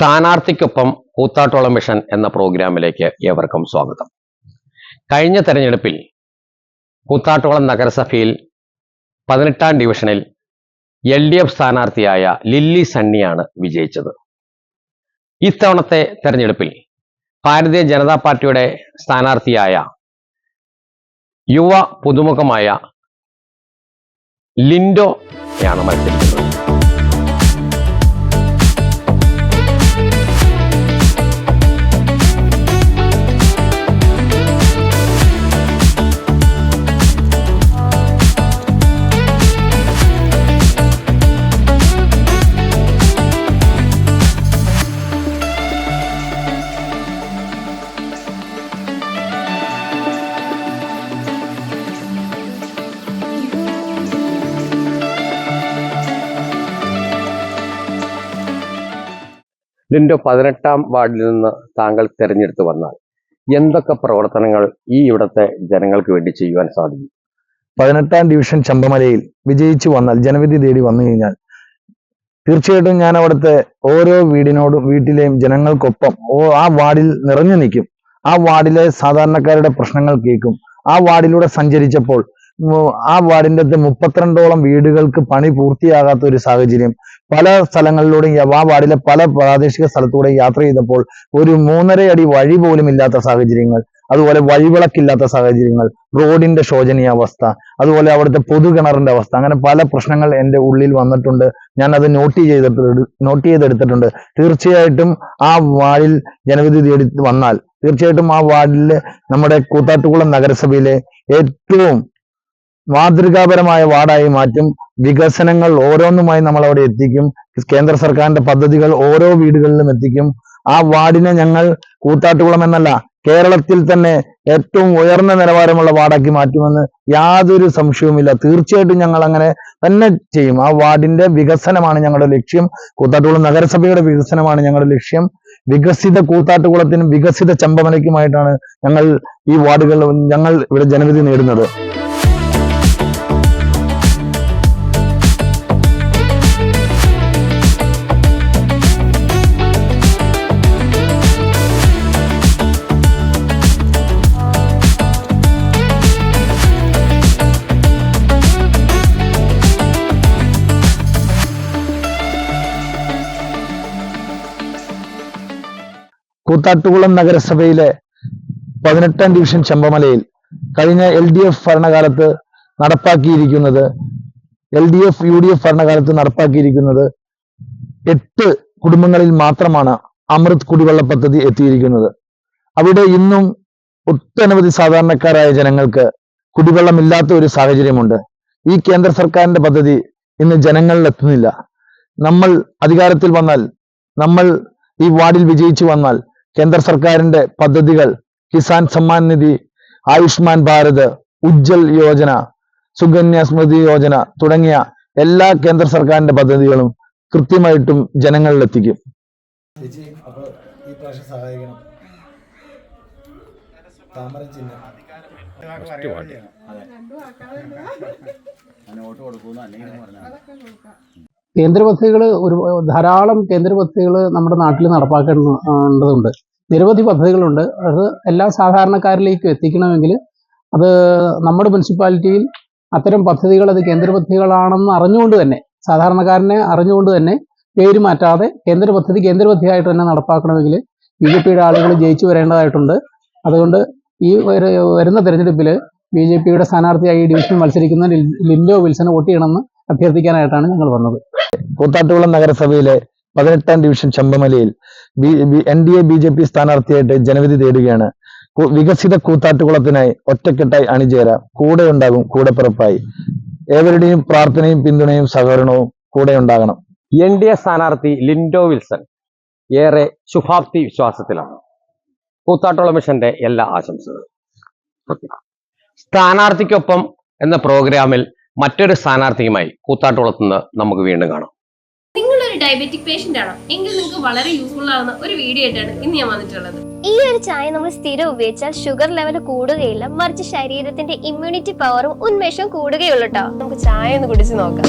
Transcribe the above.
സ്ഥാനാർത്ഥിക്കൊപ്പം കൂത്താട്ടോളം mission എന്ന പ്രോഗ്രാമിലേക്ക് ഏവർക്കും സ്വാഗതം. കഴിഞ്ഞ തെരഞ്ഞെടുപ്പിൽ കൂത്താട്ടോളം നഗരസഭയിൽ പതിനെട്ടാം ഡിവിഷനിൽ എൽ ഡി എഫ് സ്ഥാനാർത്ഥിയായ ലില്ലി സണ്ണിയാണ് വിജയിച്ചത്. ഇത്തവണത്തെ തെരഞ്ഞെടുപ്പിൽ ഭാരതീയ ജനതാ പാർട്ടിയുടെ സ്ഥാനാർത്ഥിയായ യുവ പുതുമുഖമായ ലിൻഡോ ആണ് മത്സരിക്കുന്നത്. ലിൻഡോ പതിനെട്ടാം വാർഡിൽ നിന്ന് താങ്കൾ തിരഞ്ഞെടുത്ത് വന്നാൽ എന്തൊക്കെ പ്രവർത്തനങ്ങൾ ഈ ഇവിടുത്തെ ജനങ്ങൾക്ക് വേണ്ടി ചെയ്യുവാൻ സാധിക്കും? പതിനെട്ടാം ഡിവിഷൻ ചമ്പമലയിൽ വിജയിച്ചു വന്നാൽ ജനവിധി തേടി വന്നു കഴിഞ്ഞാൽ തീർച്ചയായിട്ടും ഞാൻ അവിടുത്തെ ഓരോ വീടിനോടും വീട്ടിലെയും ജനങ്ങൾക്കൊപ്പം ഓ ആ വാർഡിൽ നിറഞ്ഞു നിൽക്കും. ആ വാർഡിലെ സാധാരണക്കാരുടെ പ്രശ്നങ്ങൾ കേൾക്കും. ആ വാർഡിലൂടെ സഞ്ചരിച്ചപ്പോൾ ആ വാർഡിന്റെ അകത്ത് മുപ്പത്തിരണ്ടോളം വീടുകൾക്ക് പണി പൂർത്തിയാകാത്ത ഒരു സാഹചര്യം. പല സ്ഥലങ്ങളിലൂടെയും ആ വാർഡിലെ പല പ്രാദേശിക സ്ഥലത്തൂടെ യാത്ര ചെയ്തപ്പോൾ ഒരു മൂന്നര അടി വഴി പോലും ഇല്ലാത്ത സാഹചര്യങ്ങൾ. അതുപോലെ വഴിവിളക്കില്ലാത്ത സാഹചര്യങ്ങൾ. റോഡിന്റെ ശോചനീയാവസ്ഥ അതുപോലെ അവിടുത്തെ പൊതുകിണറിന്റെ അവസ്ഥ. അങ്ങനെ പല പ്രശ്നങ്ങൾ എന്റെ ഉള്ളിൽ വന്നിട്ടുണ്ട്. ഞാൻ അത് നോട്ട് ചെയ്തിട്ട് നോട്ട് ചെയ്തെടുത്തിട്ടുണ്ട്. തീർച്ചയായിട്ടും ആ വാർഡിൽ ജനവിധി തേടി വന്നാൽ തീർച്ചയായിട്ടും ആ വാർഡിലെ നമ്മുടെ കൂത്താട്ടുകുളം നഗരസഭയിലെ ഏറ്റവും മാതൃകാപരമായ വാർഡായി മാറ്റും. വികസനങ്ങൾ ഓരോന്നുമായി നമ്മൾ അവിടെ എത്തിക്കും. കേന്ദ്ര സർക്കാരിന്റെ പദ്ധതികൾ ഓരോ വീടുകളിലും എത്തിക്കും. ആ വാർഡിനെ ഞങ്ങൾ കൂത്താട്ടുകുളം എന്നല്ല കേരളത്തിൽ തന്നെ ഏറ്റവും ഉയർന്ന നിലവാരമുള്ള വാർഡാക്കി മാറ്റുമെന്ന് യാതൊരു സംശയവുമില്ല. തീർച്ചയായിട്ടും ഞങ്ങൾ അങ്ങനെ തന്നെ ചെയ്യും. ആ വാർഡിന്റെ വികസനമാണ് ഞങ്ങളുടെ ലക്ഷ്യം. കൂത്താട്ടുകുളം നഗരസഭയുടെ വികസനമാണ് ഞങ്ങളുടെ ലക്ഷ്യം. വികസിത കൂത്താട്ടുകുളത്തിനും വികസിത ചമ്പമലയ്ക്കുമായിട്ടാണ് ഞങ്ങൾ ഈ വാർഡുകളിൽ ഞങ്ങൾ ഇവിടെ ജനവിധി നേടുന്നത്. കൂത്താട്ടുകുളം നഗരസഭയിലെ പതിനെട്ടാം ഡിവിഷൻ ചമ്പമലയിൽ കഴിഞ്ഞ എൽ ഡി എഫ് ഭരണകാലത്ത് നടപ്പാക്കിയിരിക്കുന്നത് L D F U D F ഭരണകാലത്ത് നടപ്പാക്കിയിരിക്കുന്നത് എട്ട് കുടുംബങ്ങളിൽ മാത്രമാണ് അമൃത് കുടിവെള്ള പദ്ധതി എത്തിയിരിക്കുന്നത്. അവിടെ ഇന്നും ഒട്ടനവധി സാധാരണക്കാരായ ജനങ്ങൾക്ക് കുടിവെള്ളമില്ലാത്ത ഒരു സാഹചര്യമുണ്ട്. ഈ കേന്ദ്ര സർക്കാരിന്റെ പദ്ധതി ഇന്ന് ജനങ്ങളിൽ എത്തുന്നില്ല നമ്മൾ അധികാരത്തിൽ വന്നാൽ നമ്മൾ ഈ വാർഡിൽ വിജയിച്ചു വന്നാൽ കേന്ദ്ര സർക്കാരിന്റെ പദ്ധതികൾ കിസാൻ സമ്മാൻ നിധി ആയുഷ്മാൻ ഭാരത് ഉജ്ജൽ യോജന സുകന്യ സ്മൃതി യോജന തുടങ്ങിയ എല്ലാ കേന്ദ്ര സർക്കാരിന്റെ പദ്ധതികളും കൃത്യമായിട്ടും ജനങ്ങളിലെത്തിക്കും. ഈ പ്രാവശ്യം സഹായിക്കണം. താമര ചിഹ്നം. കേന്ദ്ര പദ്ധതികൾ ഒരു ധാരാളം കേന്ദ്ര പദ്ധതികൾ നമ്മുടെ നാട്ടിൽ നടപ്പാക്കേണ്ടതുണ്ട്. നിരവധി പദ്ധതികളുണ്ട്. അത് എല്ലാ സാധാരണക്കാരിലേക്കും എത്തിക്കണമെങ്കിൽ അത് നമ്മുടെ മുനിസിപ്പാലിറ്റിയിൽ അത്തരം പദ്ധതികൾ അത് കേന്ദ്ര പദ്ധതികളാണെന്ന് അറിഞ്ഞുകൊണ്ട് തന്നെ സാധാരണക്കാരനെ അറിഞ്ഞുകൊണ്ട് തന്നെ പേര് മാറ്റാതെ കേന്ദ്ര പദ്ധതി കേന്ദ്ര പദ്ധതിയായിട്ട് തന്നെ നടപ്പാക്കണമെങ്കിൽ ബി ജെ പിയുടെ ആളുകൾ ജയിച്ചു വരേണ്ടതായിട്ടുണ്ട്. അതുകൊണ്ട് ഈ വരുന്ന തെരഞ്ഞെടുപ്പിൽ ബി ജെ പിയുടെ സ്ഥാനാർത്ഥിയായി ഡിവിഷൻ മത്സരിക്കുന്ന ലിൻഡോ വിൽസനെ വോട്ട് ചെയ്യണമെന്ന് അഭ്യർത്ഥിക്കാനായിട്ടാണ് ഞങ്ങൾ വന്നത്. കൂത്താട്ടുകുളം നഗരസഭയിലെ പതിനെട്ടാം division ചമ്പമലയിൽ N D A B J P സ്ഥാനാർത്ഥിയായിട്ട് ജനവിധി തേടുകയാണ്. വികസിത കൂത്താട്ടുകുളത്തിനായി ഒറ്റക്കെട്ടായി അണിചേരാം. കൂടെ ഉണ്ടാകും കൂടെ പിറപ്പായി. ഏവരുടെയും പ്രാർത്ഥനയും പിന്തുണയും സഹകരണവും കൂടെ ഉണ്ടാകണം. എൻ ഡി എ സ്ഥാനാർത്ഥി ലിൻഡോ വിൽസൺ ഏറെ ശുഭാപ്തി വിശ്വാസത്തിലാണ്. കൂത്താട്ടുള്ള മിഷന്റെ എല്ലാ ആശംസകളും. സ്ഥാനാർത്ഥിക്കൊപ്പം എന്ന പ്രോഗ്രാമിൽ മറ്റൊരു സ്ഥാനാർത്ഥിയുമായി കൂത്താട്ടുളത്തുനിന്ന് നമുക്ക് വീണ്ടും കാണാം. നിങ്ങളൊരു ഡയബറ്റിക് പേഷ്യന്റ് ആണോ? എങ്കിൽ നിങ്ങൾക്ക് വളരെ യൂസ്ഫുൾ ആവുന്ന ഒരു വീഡിയോ ആയിട്ടാണ് ഇന്ന് ഞാൻ വന്നിട്ടുള്ളത്. ഈ ഒരു ചായ നമ്മൾ സ്ഥിരം ഉപയോഗിച്ചാൽ ഷുഗർ ലെവൽ കൂടുകയില്ല മറിച്ച് ശരീരത്തിന്റെ ഇമ്മ്യൂണിറ്റി പവറും ഉന്മേഷവും കൂടുകയുള്ളൂ കേട്ടോ നമുക്ക് ചായ ഒന്ന് കുടിച്ച് നോക്കാം.